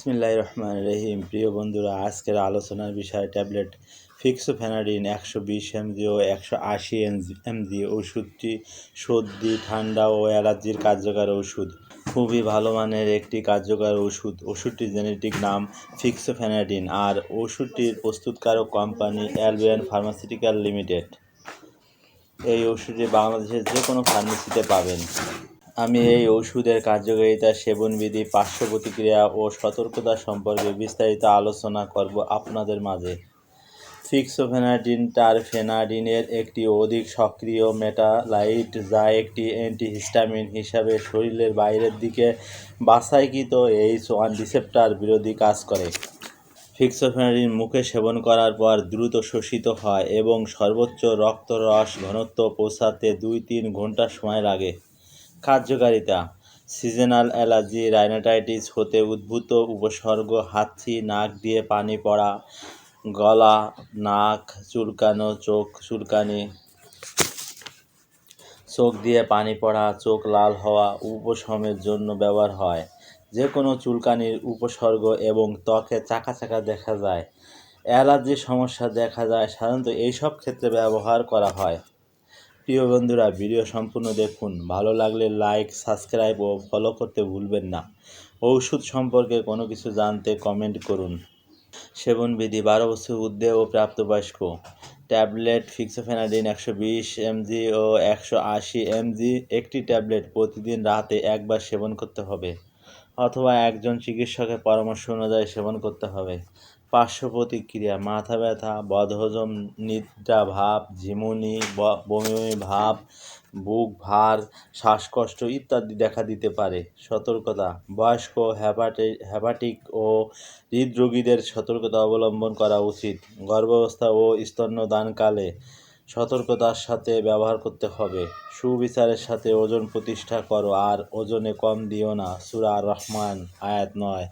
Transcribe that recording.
বিসমিল্লাহ রহমান রহিম। প্রিয় বন্ধুরা, আজকের আলোচনার বিষয় ট্যাবলেট ফিক্সোফেনাডিন একশো বিশ এমজি ও একশো আশি এমজি ওষুধটি সর্দি, ঠান্ডা ও অ্যালার্জির কার্যকর ওষুধ। খুবই ভালো মানের একটি কার্যকর ওষুধ। ওষুধটির জেনেটিক নাম ফিক্সোফেনাডিন আর ওষুধটির প্রস্তুতকারক কোম্পানি অ্যালবিয়ান ফার্মাসিউটিক্যাল লিমিটেড। এই ওষুধটি বাংলাদেশের যে কোনো ফার্মেসিতে পাবেন। আমি এই ওষুধের কার্যকারিতা, সেবনবিধি, পার্শ্ব প্রতিক্রিয়া ও সতর্কতা সম্পর্কে বিস্তারিত আলোচনা করব আপনাদের মাঝে। ফিক্সোফেনাডিন টারফেনাডিনের একটি অধিক সক্রিয় মেটালাইট যা একটি অ্যান্টিহিস্টামিন হিসাবে শরীরের বাইরের দিকে বাছাইকৃত এইচ ওয়ান রিসেপ্টার বিরোধী কাজ করে। ফিক্সোফেনাডিন মুখে সেবন করার পর দ্রুত শোষিত হয় এবং সর্বোচ্চ রক্তরস ঘনত্ব পৌঁছাতে দুই তিন ঘণ্টা সময় লাগে। কার্যকারিতা। সিজনাল অ্যালার্জি, রাইনাটাইটিস হতে উদ্ভূত উপসর্গ, হাঁচি, নাক দিয়ে পানি পড়া, গলা, নাক চুলকানো, চোখ চুলকানি, চোখ দিয়ে পানি পড়া, চোখ লাল হওয়া উপশমের জন্য ব্যবহার হয়। যে কোনো চুলকানির উপসর্গ এবং ত্বকে চাকা চাকা দেখা যায়। অ্যালার্জির সমস্যা দেখা যায়, সাধারণত এইসব ক্ষেত্রে ব্যবহার করা হয়। প্রিয় বন্ধুরা, ভিডিও সম্পূর্ণ দেখুন। ভালো লাগলে লাইক সাবস্ক্রাইব ও ফলো করতে ভুলবেন না। ঔষধ সম্পর্কে কোনো কিছু জানতে কমেন্ট করুন। সেবনবিধি বারো বছর ঊর্ধ্বে ও প্রাপ্তবয়স্ক। ট্যাবলেট, ফিক্সোফেনাডিন একশো বিশ এমজি ও একশো আশি এমজি। একটি ট্যাবলেট প্রতিদিন রাতে একবার সেবন করতে হবে। অথবা একজন চিকিৎসকের পরামর্শ অনুযায়ী সেবন করতে হবে। পার্শ্ব প্রতিক্রিয়া মাথা ব্যথা, বদহজম, নিদ্রা ভাব, ঝিমুনি বমি বমি ভাব, বুক ভার, শ্বাসকষ্ট ইত্যাদি দেখা দিতে পারে। সতর্কতা, বয়স্ক হ্যাপাটি হ্যাপাটিক ও হৃদরোগীদের সতর্কতা অবলম্বন করা উচিত। গর্ভাবস্থা ও স্তন্যদানকালে সতর্কতার সাথে ব্যবহার করতে হবে। সুবিচারের সাথে ওজন প্রতিষ্ঠা করো, আর ওজনে কম দিও না। সুরা রহমান আয়াত নয়।